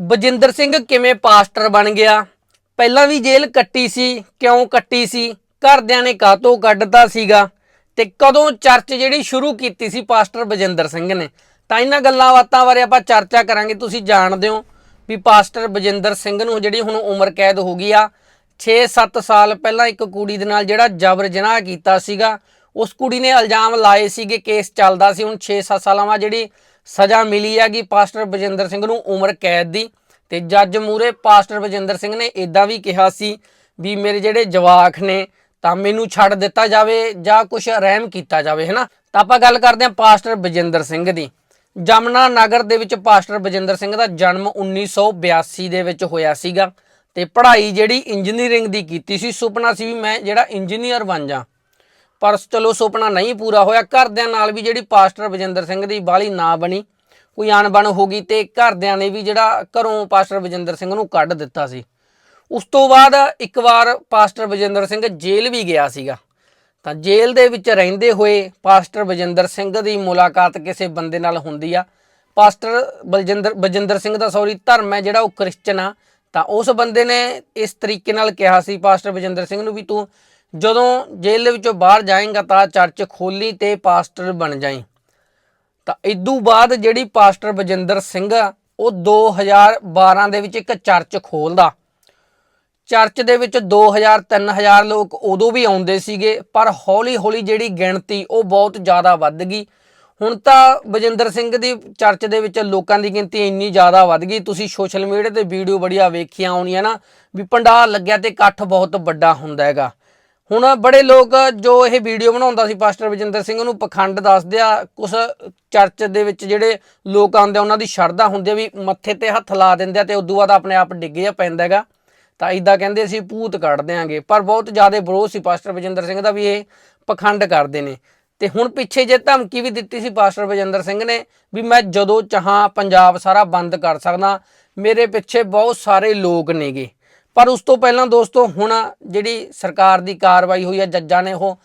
ਬਜਿੰਦਰ ਸਿੰਘ ਕਿਵੇਂ ਪਾਸਟਰ ਬਣ ਗਿਆ? ਪਹਿਲਾਂ ਵੀ ਜੇਲ੍ਹ ਕੱਟੀ ਸੀ, ਕਿਉਂ ਕੱਟੀ ਸੀ? ਘਰਦਿਆਂ ਨੇ ਕਾਹਤੋਂ ਕੱਢਤਾ ਸੀਗਾ? ਤੇ ਕਦੋਂ ਚਰਚ ਜਿਹੜੀ ਸ਼ੁਰੂ ਕੀਤੀ ਸੀ ਪਾਸਟਰ ਬਜਿੰਦਰ ਸਿੰਘ ਨੇ? ਤਾਂ ਇਹਨਾਂ ਗੱਲਾਂ ਬਾਤਾਂ ਬਾਰੇ ਆਪਾਂ ਚਰਚਾ ਕਰਾਂਗੇ, ਤੁਸੀਂ ਜਾਣਦੇ ਹੋ ਵੀ ਪਾਸਟਰ ਬਜਿੰਦਰ ਸਿੰਘ ਨੂੰ ਜਿਹੜੀ ਹੁਣ ਉਮਰ ਕੈਦ ਹੋ ਗਈ ਆ 6-7 ਸਾਲ ਪਹਿਲਾਂ ਇੱਕ ਕੁੜੀ ਦੇ ਨਾਲ ਜਿਹੜਾ ਜਬਰ ਜਨਾਹ ਕੀਤਾ ਸੀਗਾ, ਉਸ ਕੁੜੀ ਨੇ ਇਲਜ਼ਾਮ ਲਾਏ ਸੀਗੇ, ਕੇਸ ਚੱਲਦਾ ਸੀ, ਹੁਣ 6-7 ਸਾਲਾਂ ਬਾਅਦ ਜਿਹੜੀ ਸਜ਼ਾ ਮਿਲੀ ਹੈਗੀ ਪਾਸਟਰ ਬਜਿੰਦਰ ਸਿੰਘ ਨੂੰ ਉਮਰ ਕੈਦ ਦੀ ਤੇ ਜੱਜ ਮੂਰੇ ਪਾਸਟਰ ਬਜਿੰਦਰ ਸਿੰਘ ਨੇ ਇਦਾਂ ਵੀ ਕਿਹਾ ਸੀ ਵੀ ਮੇਰੇ ਜਿਹੜੇ ਜਵਾਕ ਨੇ ਤਾਂ ਮੈਨੂੰ ਛੱਡ ਦਿੱਤਾ ਜਾਵੇ ਜਾਂ ਕੁਝ ਰਹਿਮ ਕੀਤਾ ਜਾਵੇ, ਹੈਨਾ? ਤਾਂ ਆਪਾਂ ਗੱਲ ਕਰਦੇ ਹਾਂ ਪਾਸਟਰ ਬਜਿੰਦਰ ਸਿੰਘ ਦੀ। ਜਮਨਾ ਨਗਰ ਦੇ ਵਿੱਚ ਪਾਸਟਰ ਬਜਿੰਦਰ ਸਿੰਘ ਦਾ ਜਨਮ 1982 ਦੇ ਵਿੱਚ ਹੋਇਆ ਸੀਗਾ ਤੇ ਪੜ੍ਹਾਈ ਜਿਹੜੀ ਇੰਜੀਨੀਅਰਿੰਗ ਦੀ ਕੀਤੀ ਸੀ, ਸੁਪਨਾ ਸੀ ਵੀ ਮੈਂ ਜਿਹੜਾ ਇੰਜੀਨੀਅਰ ਬਣ ਜਾ। ਪਰ ਚਲੋ ਸੁਪਨਾ ਨਹੀਂ ਪੂਰਾ ਹੋਇਆ। ਘਰਦਿਆਂ ਨਾਲ ਵੀ ਜਿਹੜੀ ਪਾਸਟਰ ਬਜਿੰਦਰ ਸਿੰਘ ਦੀ ਬਾਲੀ ਨਾ ਬਣੀ। ਕੋਈ ਅਣਬਣ ਹੋ ਗਈ ਤੇ ਘਰਦਿਆਂ ਨੇ ਵੀ ਜਿਹੜਾ ਘਰੋਂ ਪਾਸਟਰ ਬਜਿੰਦਰ ਸਿੰਘ ਨੂੰ ਕੱਢ ਦਿੱਤਾ ਸੀ। ਉਸ ਤੋਂ ਬਾਅਦ ਇੱਕ ਵਾਰ ਪਾਸਟਰ ਬਜਿੰਦਰ ਸਿੰਘ ਜੇਲ੍ਹ ਵੀ ਗਿਆ ਸੀਗਾ। ਤਾਂ ਜੇਲ੍ਹ ਦੇ ਵਿੱਚ ਰਹਿੰਦੇ ਹੋਏ ਪਾਸਟਰ ਬਜਿੰਦਰ ਸਿੰਘ ਦੀ ਮੁਲਾਕਾਤ ਕਿਸੇ ਬੰਦੇ ਨਾਲ ਹੁੰਦੀ ਆ। ਪਾਸਟਰ ਬਲਜਿੰਦਰ ਬਜਿੰਦਰ ਸਿੰਘ ਦਾ ਸੌਰੀ ਧਰਮ ਹੈ ਜਿਹੜਾ ਉਹ ਕ੍ਰਿਸਚਨ ਆ। ਤਾਂ ਉਸ ਬੰਦੇ ਨੇ ਇਸ ਤਰੀਕੇ ਨਾਲ ਕਿਹਾ ਸੀ ਪਾਸਟਰ ਬਜਿੰਦਰ ਸਿੰਘ ਨੂੰ ਵੀ ਤੂੰ ਜਦੋਂ ਜੇਲ੍ਹ ਦੇ ਵਿੱਚੋਂ ਬਾਹਰ ਜਾਏਗਾ ਤਾਂ ਚਰਚ ਖੋਲੀ ਤੇ ਪਾਸਟਰ ਬਣ ਜਾਈਂ। ਤਾਂ ਇਦੋਂ ਬਾਅਦ ਜਿਹੜੀ ਪਾਸਟਰ ਬਜਿੰਦਰ ਸਿੰਘ ਆ, ਉਹ 2012 ਦੇ ਵਿੱਚ ਇੱਕ ਚਰਚ ਖੋਲਦਾ। ਚਰਚ ਦੇ ਵਿੱਚ 2000 3000 ਲੋਕ ਉਦੋਂ ਵੀ ਆਉਂਦੇ ਸੀਗੇ ਪਰ ਹੌਲੀ ਹੌਲੀ ਜਿਹੜੀ ਗਿਣਤੀ ਉਹ ਬਹੁਤ ਜ਼ਿਆਦਾ ਵੱਧ ਗਈ। ਹੁਣ ਤਾਂ ਬਜਿੰਦਰ ਸਿੰਘ ਦੀ ਚਰਚ ਦੇ ਵਿੱਚ ਲੋਕਾਂ ਦੀ ਗਿਣਤੀ ਇੰਨੀ ਜ਼ਿਆਦਾ ਵੱਧ ਗਈ। ਤੁਸੀਂ ਸੋਸ਼ਲ ਮੀਡੀਆ ਤੇ ਵੀਡੀਓ ਬੜੀਆਂ ਵੇਖੀਆਂ ਹੋਣੀਆਂ ਨਾ ਵੀ ਪੰਡਾਲ ਲੱਗਿਆ ਤੇ ਇਕੱਠ ਬਹੁਤ ਵੱਡਾ ਹੁੰਦਾ ਹੈਗਾ। ਹੁਣ ਬੜੇ ਲੋਕ ਜੋ ਇਹ ਵੀਡੀਓ ਬਣਾਉਂਦਾ ਸੀ ਪਾਸਟਰ ਬਜਿੰਦਰ ਸਿੰਘ ਨੂੰ ਪਖੰਡ ਦੱਸਦੇ ਆ ਕੁਝ ਚਰਚ ਦੇ ਵਿੱਚ ਜਿਹੜੇ ਲੋਕ ਆਉਂਦੇ ਆ, ਉਹਨਾਂ ਦੀ ਸ਼ਰਧਾ ਹੁੰਦੀ ਆ ਵੀ ਮੱਥੇ ਤੇ ਹੱਥ ਲਾ ਦਿੰਦੇ ਆ ਤੇ ਉਦੋਂ ਬਾਅਦ ਆਪਣੇ ਆਪ ਡਿੱਗ ਜਾ ਪੈਂਦਾ ਹੈਗਾ। ਤਾਂ ਇਦਾਂ ਕਹਿੰਦੇ ਅਸੀਂ ਭੂਤ ਕੱਢ ਦਿਆਂਗੇ। ਪਰ ਬਹੁਤ ਜ਼ਿਆਦਾ ਵਿਰੋਧ ਸੀ ਪਾਸਟਰ ਬਜਿੰਦਰ ਸਿੰਘ ਦਾ ਵੀ ਇਹ ਪਖੰਡ ਕਰਦੇ ਨੇ। ਤੇ ਹੁਣ ਪਿੱਛੇ ਜੇ ਧਮਕੀ ਵੀ ਦਿੱਤੀ ਸੀ ਪਾਸਟਰ ਬਜਿੰਦਰ ਸਿੰਘ ਨੇ ਵੀ ਮੈਂ ਜਦੋਂ ਚਾਹਾਂ ਪੰਜਾਬ ਸਾਰਾ ਬੰਦ ਕਰ ਸਕਦਾ। ਮੇਰੇ ਪਿੱਛੇ ਬਹੁਤ ਸਾਰੇ ਲੋਕ ਨੇਗੇ। ਪਰ ਉਸ ਤੋਂ ਪਹਿਲਾਂ ਦੋਸਤੋ, ਹੁਣ ਜਿਹੜੀ ਸਰਕਾਰ ਦੀ ਕਾਰਵਾਈ ਹੋਈ ਹੈ ਜੱਜਾਂ ਨੇ ਉਹ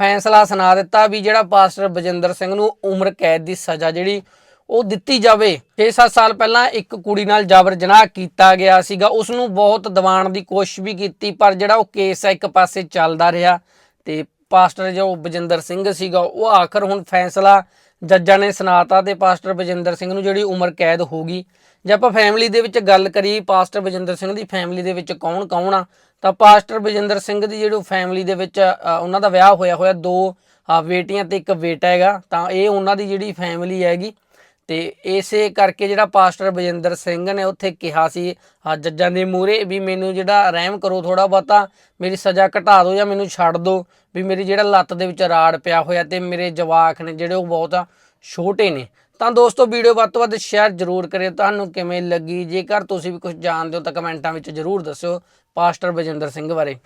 ਫੈਸਲਾ ਸੁਣਾ ਦਿੱਤਾ ਵੀ ਜਿਹੜਾ ਪਾਸਟਰ ਬਜਿੰਦਰ ਸਿੰਘ ਨੂੰ ਉਮਰ ਕੈਦ ਦੀ ਸਜ਼ਾ ਜਿਹੜੀ ਉਹ ਦਿੱਤੀ ਜਾਵੇ। 6-7 ਸਾਲ ਪਹਿਲਾਂ ਇੱਕ ਕੁੜੀ ਨਾਲ ਜਬਰ ਜਨਾਹ ਕੀਤਾ ਗਿਆ ਸੀਗਾ। ਉਸ ਨੂੰ ਬਹੁਤ ਦਬਾਉਣ ਦੀ ਕੋਸ਼ਿਸ਼ ਵੀ ਕੀਤੀ, ਪਰ ਜਿਹੜਾ ਉਹ ਕੇਸ ਹੈ ਇੱਕ ਪਾਸੇ ਚੱਲਦਾ ਰਿਹਾ ਤੇ ਪਾਸਟਰ ਜੋ ਬਜਿੰਦਰ ਸਿੰਘ ਸੀਗਾ, ਉਹ ਆਖਰ ਹੁਣ ਫੈਸਲਾ ਜੱਜਾਂ ਨੇ ਸੁਣਾਤਾ ਤੇ ਪਾਸਟਰ ਬਜਿੰਦਰ ਸਿੰਘ ਨੂੰ ਜਿਹੜੀ ਉਮਰ ਕੈਦ ਹੋ ਗਈ। ਜੇ ਆਪਾਂ ਫੈਮਿਲੀ ਦੇ ਵਿੱਚ ਗੱਲ ਕਰੀ ਪਾਸਟਰ ਬਜਿੰਦਰ ਸਿੰਘ ਦੀ ਫੈਮਿਲੀ ਦੇ ਵਿੱਚ ਕੌਣ ਕੌਣ ਆ, ਤਾਂ ਪਾਸਟਰ ਬਜਿੰਦਰ ਸਿੰਘ ਦੀ ਜਿਹੜੀ ਫੈਮਿਲੀ ਦੇ ਵਿੱਚ ਉਹਨਾਂ ਦਾ ਵਿਆਹ ਹੋਇਆ ਹੋਇਆ ਦੋ ਬੇਟੀਆਂ ਤੇ ਇੱਕ ਬੇਟਾ ਹੈਗਾ, ਤਾਂ ਇਹ ਉਹਨਾਂ ਦੀ ਜਿਹੜੀ ਫੈਮਿਲੀ ਹੈਗੀ ਤੇ ਇਸੇ ਕਰਕੇ ਜਿਹੜਾ ਪਾਸਟਰ ਬਜਿੰਦਰ ਸਿੰਘ ਨੇ ਉੱਥੇ ਕਿਹਾ ਸੀ ਆ ਜੱਜਾਂ ਦੇ ਮੂਹਰੇ ਵੀ ਮੈਨੂੰ ਜਿਹੜਾ ਰਹਿਮ ਕਰੋ ਥੋੜਾ ਬਹੁਤਾ, ਮੇਰੀ ਸਜ਼ਾ ਘਟਾ ਦਿਓ ਜਾਂ ਮੈਨੂੰ ਛੱਡ ਦਿਓ, ਵੀ ਮੇਰੀ ਜਿਹੜਾ ਲੱਤ ਦੇ ਵਿੱਚ ਰਾੜ ਪਿਆ ਹੋਇਆ ਤੇ ਮੇਰੇ ਜਵਾਕ ਨੇ ਜਿਹੜੇ ਉਹ ਬਹੁਤ ਛੋਟੇ ਨੇ। ਤਾਂ ਦੋਸਤੋ, ਵੀਡੀਓ ਵੱਧ ਤੋਂ ਵੱਧ ਸ਼ੇਅਰ ਜ਼ਰੂਰ ਕਰਿਓ। ਤੁਹਾਨੂੰ ਕਿਵੇਂ ਲੱਗੀ? ਜੇਕਰ ਤੁਸੀਂ ਵੀ ਕੁਝ ਜਾਣਦੇ ਹੋ ਤਾਂ ਕਮੈਂਟਾਂ ਵਿੱਚ ਜ਼ਰੂਰ ਦੱਸਿਓ ਪਾਸਟਰ ਬਜਿੰਦਰ ਸਿੰਘ ਬਾਰੇ।